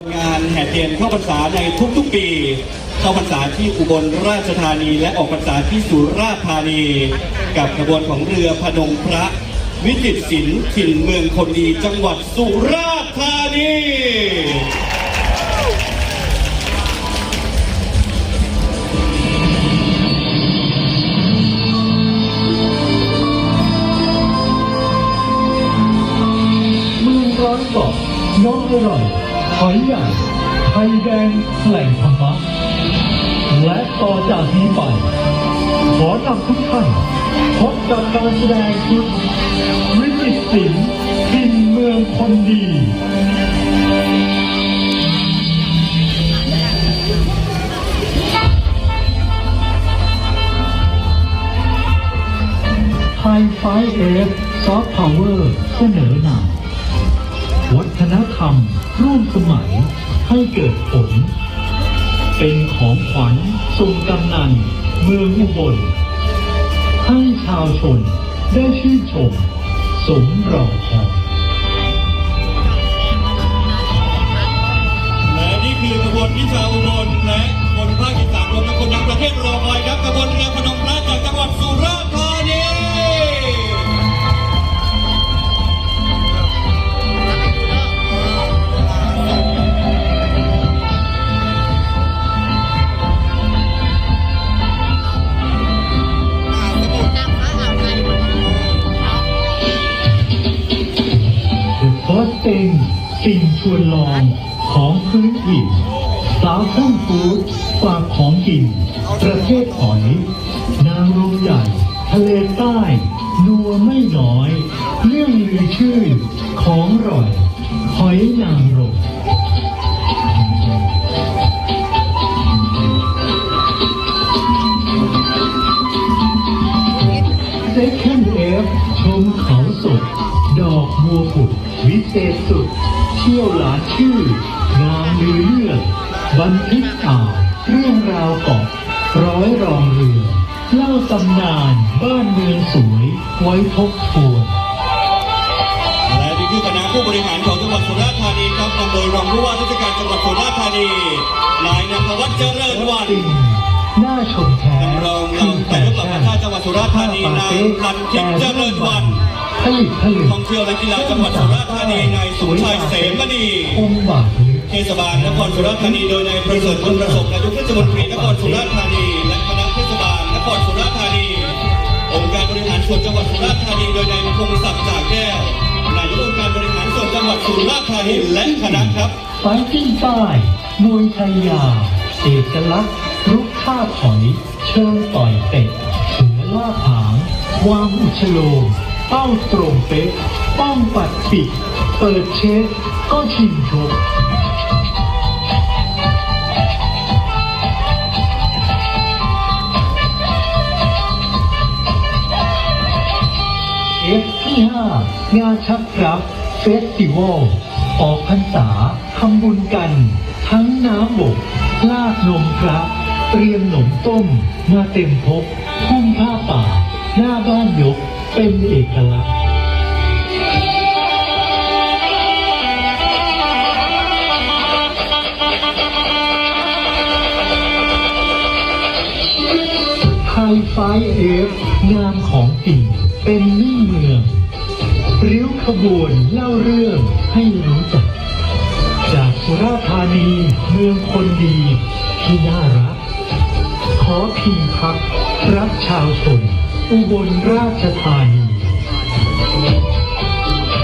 งานแห่เทียนเข้าพรรษาในทุกๆปี เข้าพรรษาที่อุบลราชธานีและออกพรรษาที่สุราษฎร์ธานี กับขบวนของเรือพนมพระวิจิตรศิลป์ถิ่นเมืองคนดีจังหวัดสุราษฎร์ธานีเมืองร้อนกาะน้องอร่อย หอยใหญ่ไทยแดงแหล่งธรรมะ และต่อจากนี้ไป ขอนำทุกท่านพบกับการแสดงชุดวิจิตรศิลป์ทินเมืองคนดีไฮไฟเอฟซอฟต์พาวเวอร์เสนอหนัง วัฒนธรรม ร่วมสมัยให้เกิดผล เป็นของขวัญทรงกำนัน เมืองอุบลให้ชาวชนได้ชื่นชม สมรอคอยและนี่คือขบวนที่ชาวอุบลและคนภาคอีสานรวมทั้งคนทั้งประเทศรอคอยครับ ส่วนลองของพื้นถิ่นสาวพุ่งฟูดฝากของกิน ประเภทหอย นางรมใหญ่ ทะเลใต้ นัวไม่น้อย เรื่องลือชื่อ ของอร่อย หอยนางร ที่ยวหลานชื่องามลือเลือดบันทึกอ่านเรื่องราวเกาะร้อยรองเรือเล่าตำนานบ้านเมืองสวยไว้ทบทวนและนี่คือคณะผู้บริหารของจังหวัดสุราษฎร์ธานีครับนำโดยรองผู้ว่าราชการจังหวัดสุราษฎร์ธานีนายนภวัฒน์เจริญวันสิ่งน่าชมแท้ท่านรองนายกเหล่าประธานจังหวัดสุราษฎร์ธานีนายพันทิพย์เจริญวัน ผลิตผลิตท่องเที่ยวและกีฬาจังหวัดสุราษฎร์ธานีนายสมชายเสมณีคมบาทลึกเทศบาลนครสุราษฎร์ธานีโดยนายประเสริฐบุญประสบนายกเทศมนตรีนครสุราษฎร์ธานีและคณะเทศบาลนครสุราษฎร์ธานี องค์การบริหารส่วนจังหวัดสุราษฎร์ธานีโดยนายพงศักดิ์จากแก้วนายกองค์การบริหารส่วนจังหวัดสุราษฎร์ธานีและคณะครับไฟติ้งใต้มวยไทยยาเอกลักษณ์รุกท่าถอยเชิงต่อยเป็ดเสือล่าผางวางอุชโลม เป้าตรงเป๊ะป้องปัดปิด เปิดเช็คก็ชิงชก F ที่5งานชักครับเฟสติวัลออกพรรษาทำบุญกัน ทั้งน้ำบก ลาดนมพระเตรียมหนมต้ม มาเต็มพกพุ่มผ้าป่า หน้าบ้านยก เป็นเอกลักษณ์ไฮไฟเอฟงามของจริงเป็นมิ่งเมืองริ้วขบวนเล่าเรื่องให้รู้จัก จากสุราธานีเมืองคนดีที่น่ารัก ขอพิงพักรักชาวชน อุบลราชธานี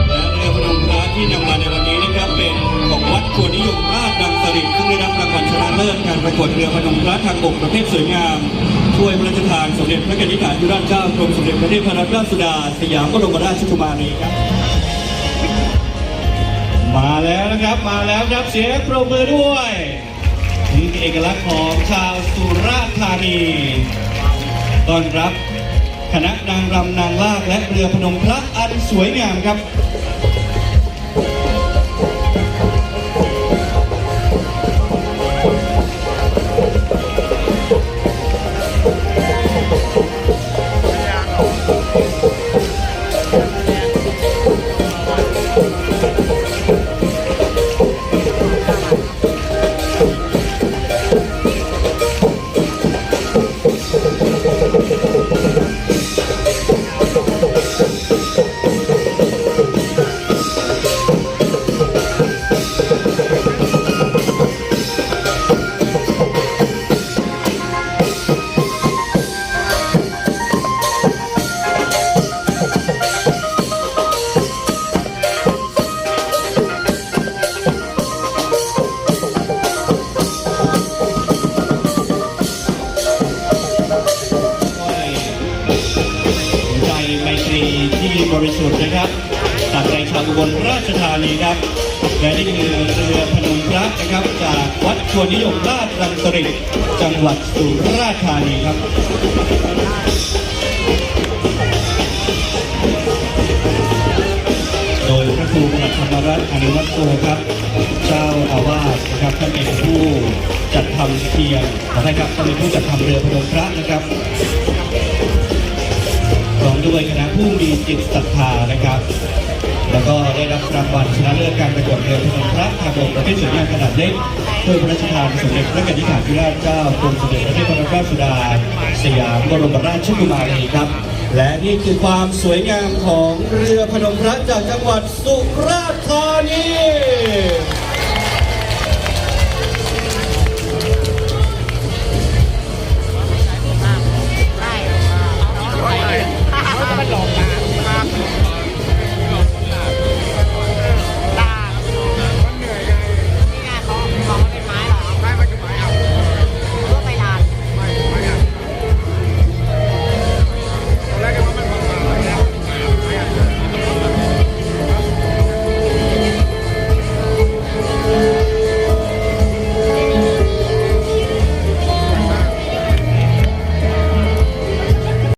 และเรือพนมระที่นำมาในวันนี้นะครับเป็นของวัดควรนิยมราชดังสริตซึ่งได้รับรางวัลชนะเลิศการประกวดเรือพนมพระทางบกประเภทสวยงามถ้วยพระราชทานสมเด็จพระกนิษฐาธิราชเจ้ากรมสมเด็จพระเทพรัตนราชสุดา สยามบรมราชกุมารีครับ มาแล้วนะครับมาแล้วครับเสียงปรบมือด้วยนี่เอกลักษณ์ของชาวสุราษฎร์ธานีต้อนรับ คณะนางรำนางลากและเรือพนมพระอันสวยงามครับ ริสุทธิ์นชาวอุบลราชธานีครับและนี่คือเรือพนมพระนะครับจากวัดชวนนิยมราชรังสฤษดิ์จังหวัดสุราษฎร์ธานีครับโดยพระครูประหลัดธรรมรัตน์อนุวัตโกครับ เจ้าอาวาสนะครับท่านเป็นผู้จัดทำเทียนขอให้ครับท่านเป็นผู้จัดทำเรือพนมพระนะครับ ด้วยคณะผู้มีจิตศรัทธานะครับ แล้วก็ได้รับรางวัลชนะเลิศการประกวดเรือพนมพระทางบกประเภทสวยงามขนาดเล็กโดยพระราชทานสมเด็จพระกนิษฐาธิราชเจ้ากรมสมเด็จพระเทพรัตนราชสุดาสยามบรมราชกุมารีครับ และนี่คือความสวยงามของเรือพนมพระจากจังหวัดสุราษฎร์ธานี